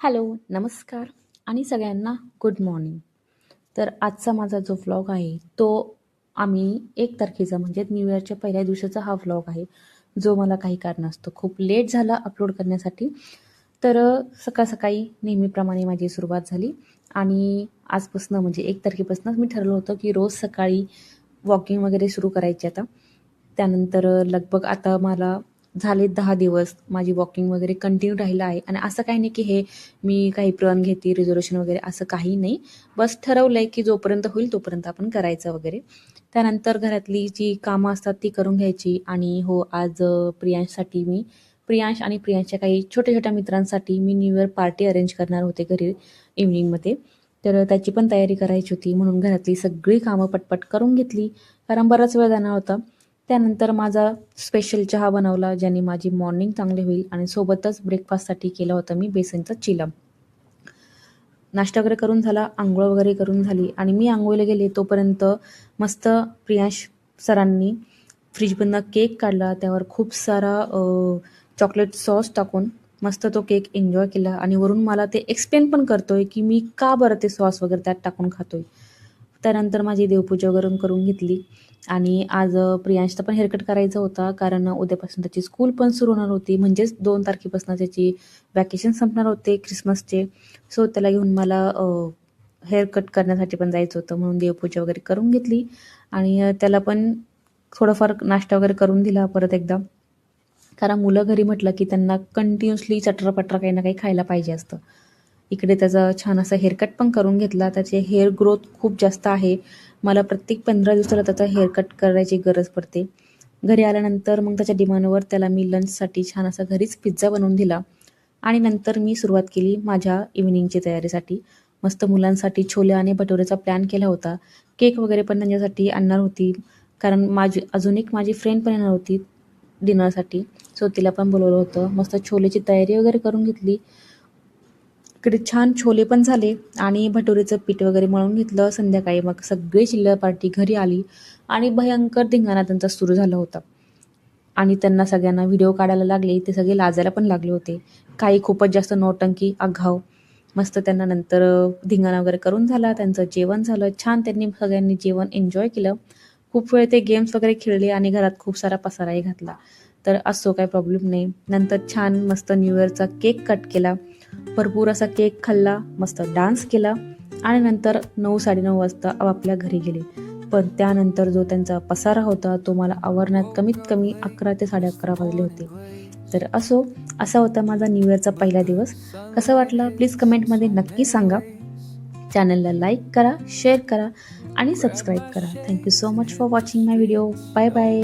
Hello नमस्कार आणि सगळ्यांना गुड मॉर्निंग तर आजचा माझा जो व्लॉग आहे तो आम्ही एक तारखेचा म्हणजे न्यू इयरच्या पहिल्या दिवसाचा हा व्लॉग आहे जो मला काही कारण असतो. खूप लेट झाला अपलोड करण्यासाठी तर सकाळ सकाळी नेहमीप्रमाणे माझी सुरुवात झाली. आणि आजपासून म्हणजे एक तारखेपासूनच मी ठरलं होतं की रोज सकाळी वॉकिंग वगैरे सुरू करायची आता. त्यानंतर लगभग आता मला झाले दहा दिवस माझी वॉकिंग वगैरे कंटिन्यू राहिलं आहे. आणि असं काही नाही की हे मी काही प्रण घेते रिझर्वेशन वगैरे असं काही नाही. बस ठरवलं आहे की जोपर्यंत होईल तोपर्यंत आपण करायचं वगैरे. त्यानंतर घरातली जी कामं असतात ती करून घ्यायची. आणि हो आज प्रियांशसाठी मी प्रियांश आणि प्रियांशच्या काही छोट्या छोट्या मित्रांसाठी मी न्यू इयर पार्टी अरेंज करणार होते घरी इव्हनिंगमध्ये तर त्याची पण तयारी करायची होती. म्हणून घरातली सगळी कामं पटपट करून घेतली. कारण बराच वेळ जाणार होता. त्यानंतर माझा स्पेशल चहा बनवला ज्याने माझी मॉर्निंग चांगली होईल आणि सोबतच ब्रेकफास्टसाठी केला होता मी बेसनचा चिला नाश्ता वगैरे करून झाला आंघोळ वगैरे करून झाली आणि मी आंघोळीला गेले तोपर्यंत मस्त प्रियांश सरांनी फ्रीजमधनं केक काढला त्यावर खूप सारा चॉकलेट सॉस टाकून मस्त तो केक एन्जॉय केला आणि वरून मला ते एक्सप्लेन पण करतोय की मी का बरं ते सॉस वगैरे त्यात टाकून खातोय. त्यानंतर माझी देवपूजा वगैरे करून घेतली. आणि आज प्रियांशचा पण हेअरकट करायचा होता कारण उद्यापासून त्याची स्कूल पण सुरू होणार होती. म्हणजेच दोन तारखेपासून त्याची वॅकेशन संपणार होते क्रिसमसचे सो त्याला घेऊन मला हेअर कट करण्यासाठी पण जायचं होतं म्हणून देवपूजा वगैरे करून घेतली. आणि त्याला पण थोडंफार नाश्ता वगैरे करून दिला परत एकदा. कारण मुलं घरी म्हटलं की त्यांना कंटिन्युअसली पटरा काही ना काही खायला पाहिजे असतं. इकडे त्याचा छान असा हेअरकट पण करून घेतला. त्याचे हेअर ग्रोथ खूप जास्त आहे. मला प्रत्येक पंधरा दिवसाला त्याचा हेअरकट करायची गरज पडते. घरी आल्यानंतर मग त्याच्या डिमांडवर त्याला मी लंचसाठी छान असा घरीच पिझ्झा बनवून दिला. आणि नंतर मी सुरुवात केली माझ्या इव्हिनिंगची तयारीसाठी. मस्त मुलांसाठी छोले आणि भटुरेचा प्लॅन केला होता. केक वगैरे पण त्यांच्यासाठी आणणार होती. कारण माझी अजून एक माझी फ्रेंड पण येणार होती डिनरसाठी सो तिला पण बोलवलं होतं. मस्त छोलेची तयारी वगैरे करून घेतली. इकडे छान छोले पण झाले आणि भटुरेचं पीठ वगैरे मळून घेतलं. संध्याकाळी मग सगळी चिल्लर पार्टी घरी आली आणि भयंकर धिंगाणा त्यांचा सुरू झाला होता. आणि त्यांना सगळ्यांना व्हिडिओ काढायला लागले. ते सगळे लाजायला पण लागले होते. काही खूपच जास्त नौटंकी आघाव मस्त त्यांना नंतर धिंगाणा वगैरे करून झाला. त्यांचं जेवण झालं. छान त्यांनी सगळ्यांनी जेवण एन्जॉय केलं. खूप वेळ ते गेम्स वगैरे खेळले आणि घरात खूप सारा पसाराही घातला. तर असो काही प्रॉब्लेम नाही. नंतर छान मस्त न्यू इयरचा केक कट केला. भरपूर असा केक खाल्ला मस्त डान्स केला आणि नंतर नऊ साडेनऊ वाजता आपापल्या घरी गेले. पण त्यानंतर जो त्यांचा पसारा होता तो मला आवरण्यात कमीत कमी अकरा ते साडे अकरा वाजले होते. तर असो असा होता माझा न्यू इयरचा पहिला दिवस. कसा वाटला? प्लीज कमेंटमध्ये नक्की सांगा. चॅनलला लाईक करा शेअर करा आणि सबस्क्राईब करा. Thank you so much for watching my video bye bye